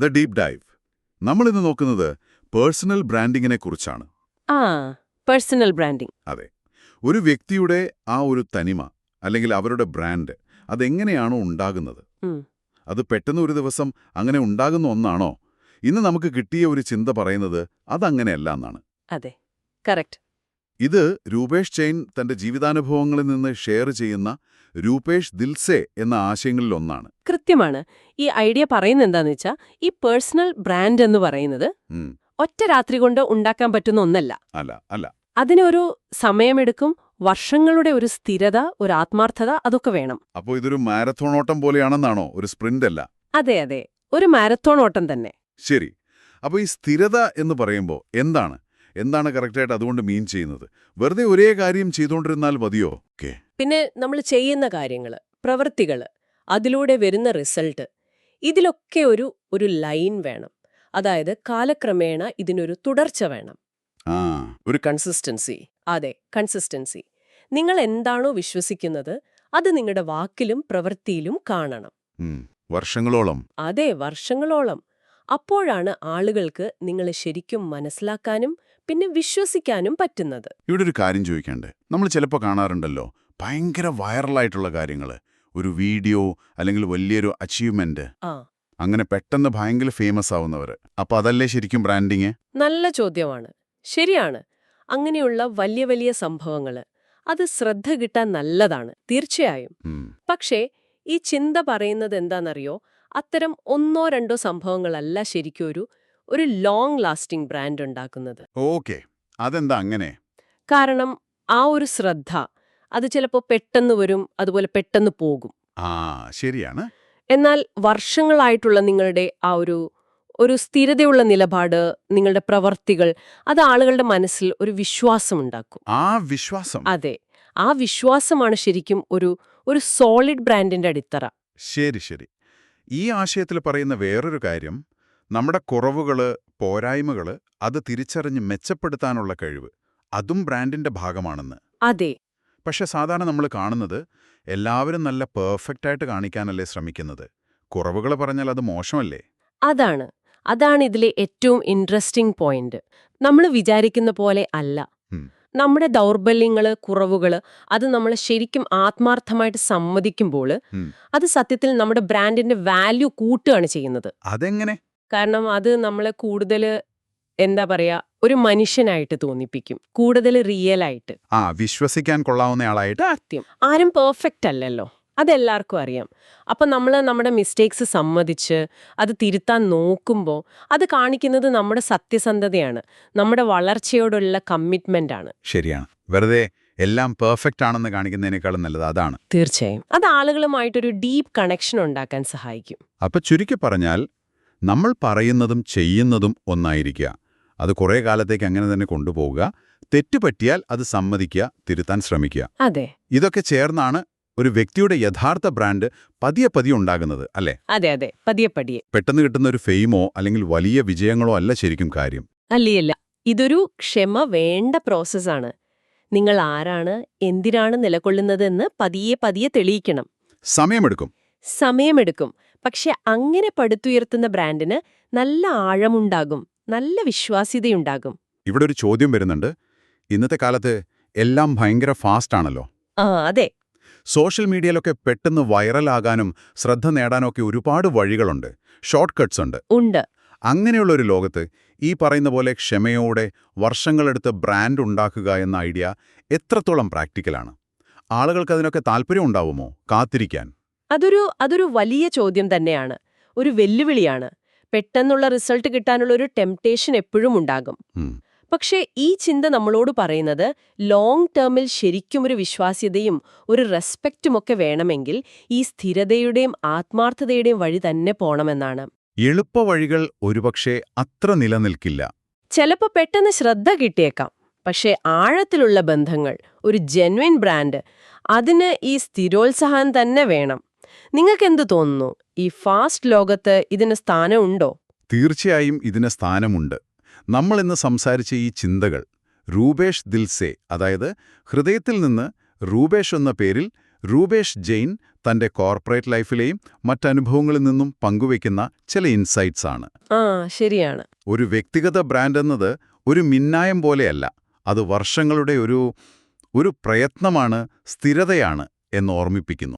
The deep dive. നമ്മൾ ഇന്ന് നോക്കുന്നത് പേഴ്സണൽ ബ്രാൻഡിങ്ങിനെ കുറിച്ചാണ്. ആ പേഴ്സണൽ ബ്രാൻഡിംഗ് അതെ. ഒരു വ്യക്തിയുടെ ആ ഒരു തനിമ അല്ലെങ്കിൽ അവരുടെ ബ്രാൻഡ് അതെങ്ങനെയാണോ ഉണ്ടാകുന്നത്? അത് പെട്ടെന്ന് ഒരു ദിവസം അങ്ങനെ ഉണ്ടാകുന്ന ഒന്നാണോ? ഇന്ന് നമുക്ക് കിട്ടിയ ഒരു ചിന്ത പറയുന്നത് അതങ്ങനെയല്ല എന്നാണ്. അതെ. കറക്റ്റ്. ഇത് രൂപേഷ് ചെയിൻ തന്റെ ജീവിതാനുഭവങ്ങളിൽ നിന്ന് ഷെയർ ചെയ്യുന്ന രൂപേഷ് ദിൽസെ എന്ന ആശയങ്ങളിൽ ഒന്നാണ് കൃത്യമാണ്. ഈ ഐഡിയ പറയുന്നത് എന്താന്ന് വെച്ചാൽ ഈ പേഴ്സണൽ ബ്രാൻഡ് എന്ന് പറയുന്നത് ഒറ്റ രാത്രി കൊണ്ട് ഉണ്ടാക്കാൻ പറ്റുന്ന ഒന്നല്ല. അല്ല അല്ല. അതിനൊരു സമയമെടുക്കും വർഷങ്ങളുടെ ഒരു സ്ഥിരത ഒരു ആത്മാർത്ഥത അതൊക്കെ വേണം. അപ്പോ ഇതൊരു മാരത്തോൺ ഓട്ടം പോലെയാണെന്നാണോ? ഒരു സ്പ്രിന്റ് അല്ല. അതെ അതെ. ഒരു മാരത്തോൺ ഓട്ടം തന്നെ. ശരി. അപ്പോൾ ഈ സ്ഥിരത എന്ന് പറയുമ്പോൾ എന്താണ്? എന്താണ് കറക്റ്റായിട്ട് അതുകൊണ്ട് മീൻ ചെയ്യുന്നത്? വെറുതെ ഒരേ കാര്യം ചെയ്തുകൊണ്ടിരുന്നാൽ മതിയോ? ഓക്കെ. പിന്നെ നമ്മൾ ചെയ്യുന്ന കാര്യങ്ങൾ പ്രവൃത്തികൾ അതിലൂടെ വരുന്ന റിസൾട്ട് ഇതിലൊക്കെ ഒരു ഒരു ലൈൻ വേണം. അതായത് കാലക്രമേണ ഇതിനൊരു തുടർച്ച വേണം. ആ. ഒരു കൺസിസ്റ്റൻസി അതെ കൺസിസ്റ്റൻസി നിങ്ങൾ എന്താണോ വിശ്വസിക്കുന്നത് അത് നിങ്ങളുടെ വാക്കിലും പ്രവൃത്തിയിലും കാണണം. വർഷങ്ങളോളം. അതെ വർഷങ്ങളോളം. അപ്പോഴാണ് ആളുകൾക്ക് നിങ്ങളെ ശരിക്കും മനസ്സിലാക്കാനും പിന്നെ വിശ്വസിക്കാനും പറ്റുന്നത്. ഇവിടെ ഒരു കാര്യം ചോദിക്കണ്ടേ? നമ്മൾ ചിലപ്പോൾ കാണാറുണ്ടല്ലോ ഭയങ്കര വൈറലായിട്ടുള്ള കാര്യങ്ങൾ ഒരു വീഡിയോ അല്ലെങ്കിൽ വലിയൊരു അച്ചീവ്മെന്റ് അങ്ങനെ പെട്ടെന്ന് ഭയങ്കര ഫേമസ് ആവുന്നവർ അപ്പൊ അതല്ലേ ശരിക്കും ബ്രാൻഡിങ് നല്ല ചോദ്യമാണ്. ശരിയാണ്. അങ്ങനെയുള്ള വലിയ വലിയ സംഭവങ്ങൾ അത് ശ്രദ്ധ കിട്ടാൻ നല്ലതാണ് തീർച്ചയായും. പക്ഷേ ഈ ചിന്ത പറയുന്നത് എന്താണെന്നറിയോ? അത്തരം ഒന്നോ രണ്ടോ സംഭവങ്ങളല്ല ശരിക്കും ഒരു ഒരു ലോങ് ലാസ്റ്റിംഗ് ബ്രാൻഡ് ഉണ്ടാക്കുന്നത്. ഓക്കെ. അതെന്താ അങ്ങനെ? കാരണം ആ ഒരു ശ്രദ്ധ അത് ചിലപ്പോൾ പെട്ടെന്ന് വരും അതുപോലെ പെട്ടെന്ന് പോകും. ആ ശരിയാണ്. എന്നാൽ വർഷങ്ങളായിട്ടുള്ള നിങ്ങളുടെ ആ ഒരു ഒരു സ്ഥിരതയുള്ള നിലപാട് നിങ്ങളുടെ പ്രവർത്തികൾ അത് ആളുകളുടെ മനസ്സിൽ ഒരു വിശ്വാസം ഉണ്ടാക്കും. ആ വിശ്വാസം. അതെ. ആ വിശ്വാസമാണ് ശരിക്കും ഒരു ഒരു സോളിഡ് ബ്രാൻഡിന്റെ അടിത്തറ. ശരി ശരി. ഈ ആശയത്തിൽ പറയുന്ന വേറൊരു കാര്യം നമ്മുടെ കുറവുകൾ പോരായ്മകൾ അത് തിരിച്ചറിഞ്ഞ് മെച്ചപ്പെടുത്താനുള്ള കഴിവ് അതും ബ്രാൻഡിന്റെ ഭാഗമാണെന്ന്. അതെ. പക്ഷെ സാധാരണ നമ്മൾ കാണുന്നത് എല്ലാവരും നല്ല പെർഫെക്റ്റ് പെർഫെക്റ്റായിട്ട് കാണിക്കാനല്ലേ ശ്രമിക്കുന്നത്. കുറവുകൾ പറഞ്ഞാൽ അത് മോശമല്ലേ? അതാണ്. അതാണ് ഇതിലെ ഏറ്റവും ഇൻട്രസ്റ്റിംഗ് പോയിന്റ്. നമ്മൾ വിചാരിക്കുന്ന പോലെ അല്ല. നമ്മുടെ ദൗർബല്യങ്ങൾ കുറവുകൾ അത് നമ്മൾ ശരിക്കും ആത്മാർത്ഥമായിട്ട് സമ്മതിക്കുമ്പോൾ അത് സത്യത്തിൽ നമ്മുടെ ബ്രാൻഡിന്റെ വാല്യൂ കൂട്ടുകയാണ് ചെയ്യുന്നത്. അതെങ്ങനെ? കാരണം അത് നമ്മളെ കൂടുതൽ എന്താ പറയാ ഒരു മനുഷ്യനായിട്ട് തോന്നിപ്പിക്കും. കൂടുതൽ റിയൽ ആയിട്ട്. ആ വിശ്വസിക്കാൻ കൊള്ളാവുന്നയാളായിട്ട് സത്യം. ആരും പെർഫെക്റ്റ് അല്ലല്ലോ. അതെല്ലാവർക്കും അറിയാം. അപ്പം നമ്മൾ നമ്മുടെ മിസ്റ്റേക്സ് സമ്മതിച്ച് അത് തിരുത്താൻ നോക്കുമ്പോൾ അത് കാണിക്കുന്നത് നമ്മുടെ സത്യസന്ധതയാണ്. നമ്മുടെ വളർച്ചയോടുള്ള കമ്മിറ്റ്മെന്റ് ആണ്. ശരിയാണ്. വെറുതെ എല്ലാം പെർഫെക്റ്റ് ആണെന്ന് കാണിക്കുന്നതിനേക്കാളും നല്ലത് അതാണ്. തീർച്ചയായും. അത് ആളുകളുമായിട്ടൊരു ഡീപ്പ് കണക്ഷൻ ഉണ്ടാക്കാൻ സഹായിക്കും. അപ്പൊ ചുരുക്കി പറഞ്ഞാൽ നമ്മൾ പറയുന്നതും ചെയ്യുന്നതും ഒന്നായിരിക്കുക. അത് കുറേ കാലത്തേക്ക് അങ്ങനെ തന്നെ കൊണ്ടുപോവുക. തെറ്റുപറ്റിയാൽ അത് സമ്മതിക്കുക തിരുത്താൻ ശ്രമിക്കുക. അതെ. ഇതൊക്കെ ചേർന്നാണ് ഒരു വ്യക്തിയുടെ യഥാർത്ഥ ബ്രാൻഡ് പതിയെ പതിയെ ഉണ്ടാകുന്നത് അല്ലേ? അതെ അതെ. പതിയെ പതിയെ. പെട്ടെന്ന് കിട്ടുന്ന ഒരു ഫെയിമോ അല്ലെങ്കിൽ വലിയ വിജയങ്ങളോ അല്ല ശരിക്കും കാര്യം. അല്ലയല്ല. ഇതൊരു ക്ഷമ വേണ്ട പ്രോസസ്സാണ്. നിങ്ങൾ ആരാണ് എന്തിനാണ് നിലകൊള്ളുന്നതെന്ന് പതിയെ പതിയെ തെളിയിക്കണം. സമയമെടുക്കും. സമയമെടുക്കും. പക്ഷെ അങ്ങനെ പടുത്തുയർത്തുന്ന ബ്രാൻഡിന് നല്ല ആഴമുണ്ടാകും നല്ല വിശ്വാസ്യതയുണ്ടാകും. ഇവിടെ ഒരു ചോദ്യം വരുന്നുണ്ട്. ഇന്നത്തെ കാലത്ത് എല്ലാം ഭയങ്കര ഫാസ്റ്റ് ആണല്ലോ. ആ അതെ. സോഷ്യൽ മീഡിയയിലൊക്കെ പെട്ടെന്ന് വൈറലാകാനും ശ്രദ്ധ നേടാനൊക്കെ ഒരുപാട് വഴികളുണ്ട്. ഷോർട്ട് കട്ട്സ് ഉണ്ട്. ഉണ്ട്. അങ്ങനെയുള്ള ഒരു ലോകത്ത് ഈ പറയുന്ന പോലെ ക്ഷമയോടെ വർഷങ്ങളെടുത്ത് ബ്രാൻഡ് ഉണ്ടാക്കുക എന്ന ഐഡിയ എത്രത്തോളം പ്രാക്ടിക്കലാണ് ആളുകൾക്ക് അതിനൊക്കെ താല്പര്യം ഉണ്ടാവുമോ? കാത്തിരിക്കാൻ. അതൊരു അതൊരു വലിയ ചോദ്യം തന്നെയാണ്. ഒരു വെല്ലുവിളിയാണ്. പെട്ടെന്നുള്ള റിസൾട്ട് കിട്ടാനുള്ള ഒരു ടെംപ്ടേഷൻ എപ്പോഴും ഉണ്ടാകും. പക്ഷേ ഈ ചിന്ത നമ്മളോട് പറയുന്നത് ലോങ് ടേമിൽ ശരിക്കും ഒരു വിശ്വാസ്യതയും ഒരു റെസ്പെക്റ്റും ഒക്കെ വേണമെങ്കിൽ ഈ സ്ഥിരതയുടെയും ആത്മാർത്ഥതയുടെയും വഴി തന്നെ പോണമെന്നാണ്. എളുപ്പ വഴികൾ ഒരുപക്ഷെ അത്ര നിലനിൽക്കില്ല. ചിലപ്പോൾ പെട്ടെന്ന് ശ്രദ്ധ കിട്ടിയേക്കാം. പക്ഷേ ആഴത്തിലുള്ള ബന്ധങ്ങൾ ഒരു ജെന്വിൻ ബ്രാൻഡ് അതിന് ഈ സ്ഥിരോത്സാഹം തന്നെ വേണം. നിങ്ങൾക്കെന്ത് തോന്നുന്നു? ഈ ഫാസ്റ്റ് ലോകത്ത് ഇതിന് സ്ഥാനമുണ്ടോ? തീർച്ചയായും ഇതിന് സ്ഥാനമുണ്ട്. നമ്മൾ ഇന്ന് സംസാരിച്ച ഈ ചിന്തകൾ രൂപേഷ് ദിൽസെ അതായത് ഹൃദയത്തിൽ നിന്ന് രൂപേഷ് എന്ന പേരിൽ രൂപേഷ് ജെയിൻ തന്റെ കോർപ്പറേറ്റ് ലൈഫിലെയും മറ്റനുഭവങ്ങളിൽ നിന്നും പങ്കുവയ്ക്കുന്ന ചില ഇൻസൈറ്റ്സ് ആണ്. ആ ശരിയാണ്. ഒരു വ്യക്തിഗത ബ്രാൻഡ് എന്നത് ഒരു മിന്നായം പോലെയല്ല. അത് വർഷങ്ങളുടെ ഒരു ഒരു പ്രയത്നമാണ് സ്ഥിരതയാണ് എന്ന് ഓർമ്മിപ്പിക്കുന്നു.